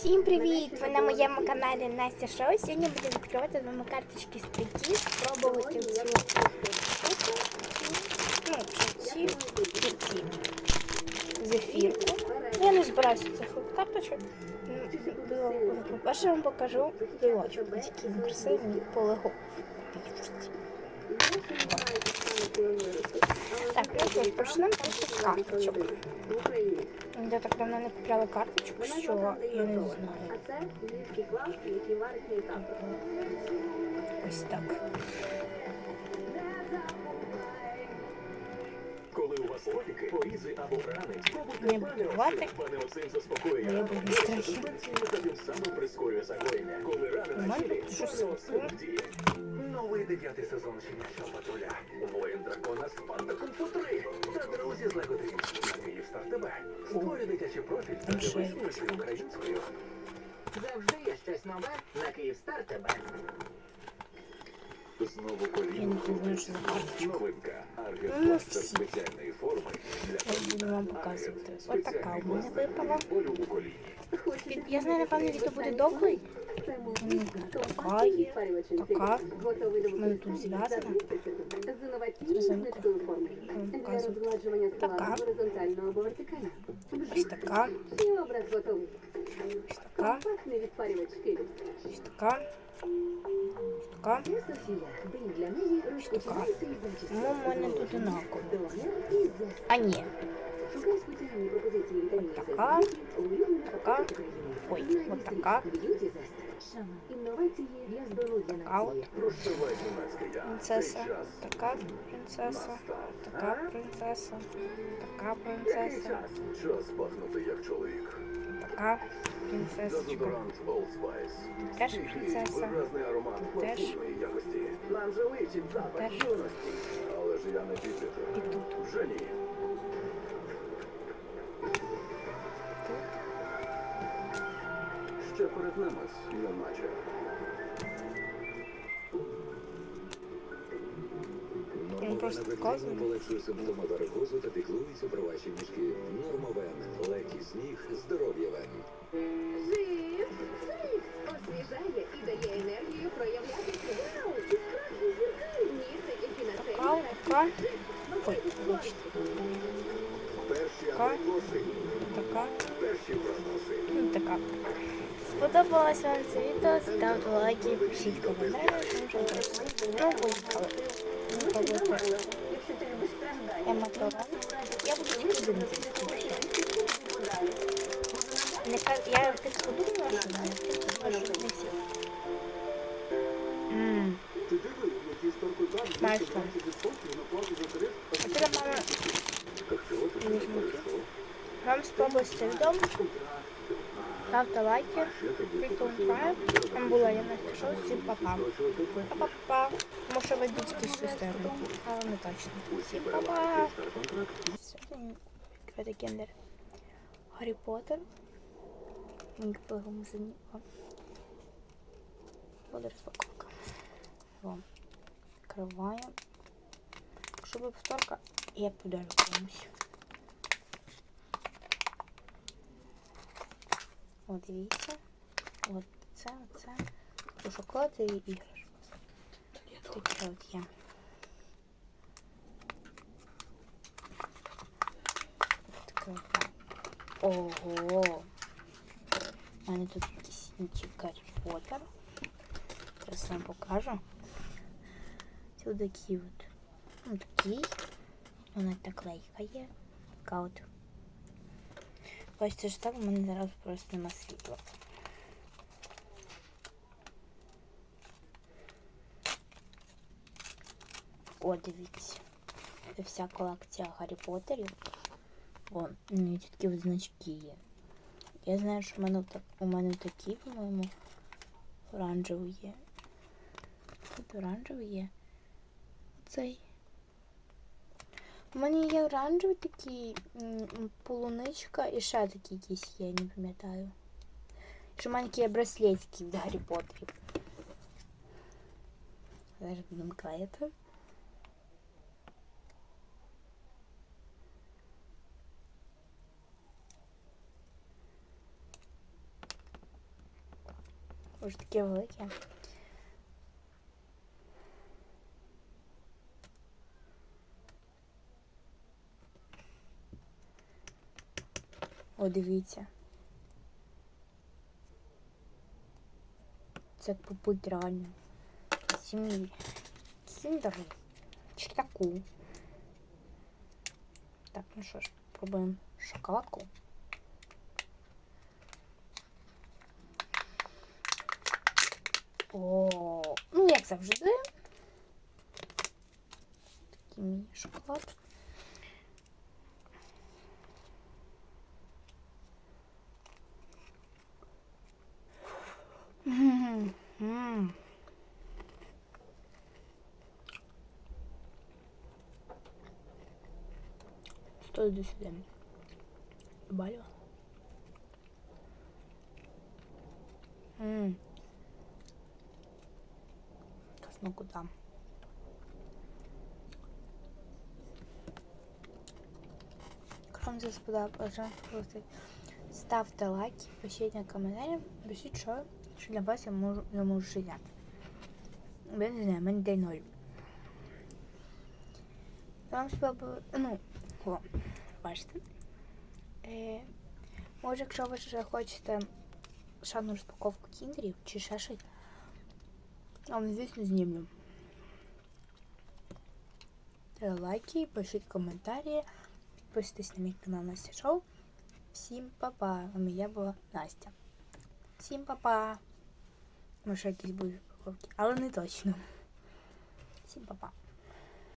Всім привіт! Ви на моєму каналі Настя Шоу. Сьогодні будемо відкривати вами карточки з такі, спробувати цю штуку. Ну, ці. Зефірку. Я не збираюся цих карточок. Ну, По-перше, вам покажу Такий він красивий по лего. Так, ну що ж, почнемо просто з карточок. Я так давно не купляла карточок, що я не знаю. А це львівський клас, який варить мій тато. Ось так. Коли у вас опіки, порізи або рани, Не буду пане рвати. Оксим. Пане Оксим заспокоює Я рану. буду Діє страхи. субвенцію та тим самим прискорює загоєння. Коли рани У на мене тілі, тут щось пане діє. Новий дев'ятий сезон «Щенячого патруля». Київстар дитячий профіль та дивись якось українською. Завжди є щось нове на Київстар тебе. Знову колінку. Новинка. Ну, спеціальної форми для Я буду вам показувати. Ось така у мене випала. болю у коліні. Я знаю, напевно, що буде довгий. Це Ну, мультик така є, спарювач така. інфекцій, готовий до У мене тут використання за зв'язана. 30 секунд. З інноваційною Резинка. низькою формою. Вам Для показую. розгладжування скла Така. горизонтально або вертикально. Ось така, І образ готовий. ось така, Компактний відпарювач Philips. ось така, ось така. Це Софія. День для неї розпочинається із зачіски. Ну, в мене тут однаково. Догляд і зест. А ні, Шукай спеціальні пропозиції вітамінів та Така. зефірів у улюблених Така. аптеках України. Ой, Знайди от свій така. Інновації для здоров'я нації. Принцеса, така принцеса, така принцеса, така принцеса, час? Час пахнути як чоловік. така принцесочка. Теж принцеса. Теж. Теж. Але ж я не підліток. І тут. Вже ні. Він просто показує. полегшує симптоми варикозу та піклується про ваші ніжки. Нормовен, легкий сніг, здоров'я вен. Жив, освіжає і дає енергію проявляти. Вау, справжні зірки, ніжні, які на це Така, така, ой, вибачте, Перші Така. така, перші проноси. ну така. Сподобалось вам це відео, ставте лайки, пишіть коментарі, ну, поїхали. Я мотора. Я буду тільки думати. Не ка- Я так подумала, що не всі. Ммм. А ти прийшов? вам це відео. Ставте лайки, тобі. Там була я Настя Шоу, всім па-па. Па-па-па. Може ви дітські сестри, але не точно. Всім па-па. Відкрити кендер. Гаррі Поттер. Він купив магазині. Буде розпаковка. Відкриваємо. Якщо буде повторка, я подарю комусь. О, дивіться. От це, оце. У шоколаді і іграшка. Таке от є. Таке от. Ого! У мене тут якийсь Гаррі Поттер. Зараз вам покажу. Це такі от. Ну, такий. Вона так лейка є. Така от. Це ж так, у мене зараз просто нема світла. О, дивіться. Це вся колекція Гаррі Поттерів. Вон, ну, такі от значки є. Я знаю, що в мене, у мене такі, по-моєму, оранжевий є. Тут оранжевий є. Оцей. У мене є оранжевий такий, м, полуничка і ще такий якийсь є, я не пам'ятаю. Ще в мене є браслетики від Гаррі Поттерів. Зараз будемо клеїти. Ось таке велике. О, дивіться. Це купить реально. Сім'ї. Кіндери. Чи таку. Так, ну що ж, пробуємо шоколадку. О, ну як завжди. Такий міні-шоколад. М, До сюда. Добавила. Ммм. Смакота. Якщо вам це сподобалося, ставте лайки, пишіть на коментарі, пишіть, що, що для вас я можу, я можу шияти. Я не знаю, мене день ноль. Вам сподобалося, ну, о, бачите. Е, може, якщо ви ще хочете шану розпаковку кіндерів чи ще щось, я вам, звісно, знімлю. Ставте лайки, пишіть коментарі, підписуйтесь на мій канал Настя Шоу. Всім па-па! А я була Настя. Всім па-па! Може, якісь будуть розпаковки, але не точно. Всім па-па!